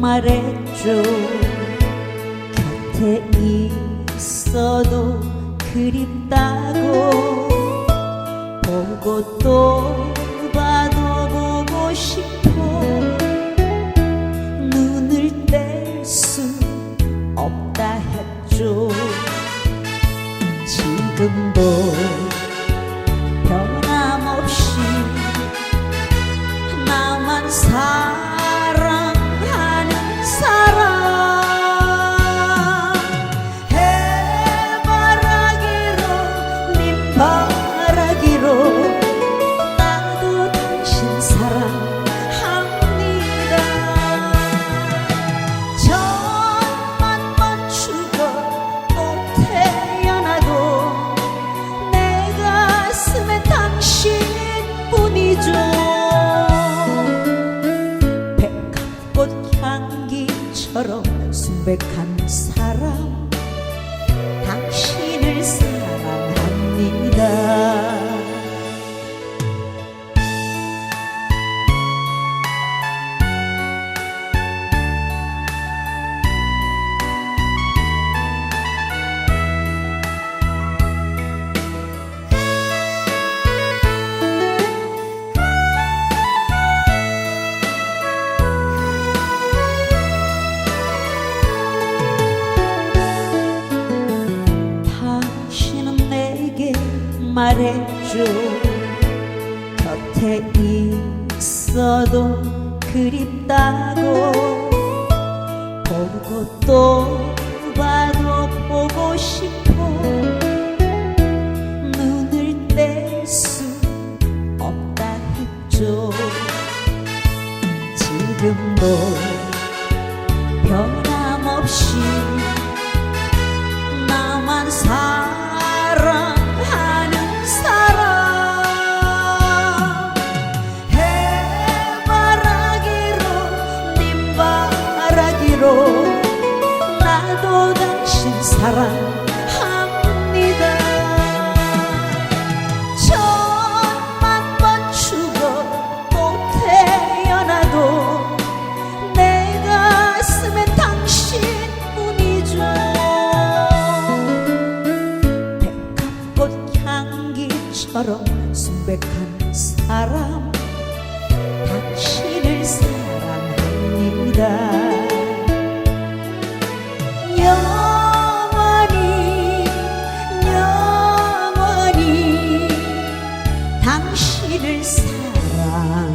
말했죠. 곁에 있어도 그립다고 보고 또 봐도 보고 싶어. 눈을 뗄 수 없다 했죠. 지금도 처럼 순백한 사람 말해줘. 곁에 있어도 그립다고. 보고 또 봐도 보고 싶어. 눈을 뗄 수 없다 했죠. 지금도 변함없이 처럼 순백한 사람 당신을 사랑합니다. 영원히 영원히 당신을 사랑합니다.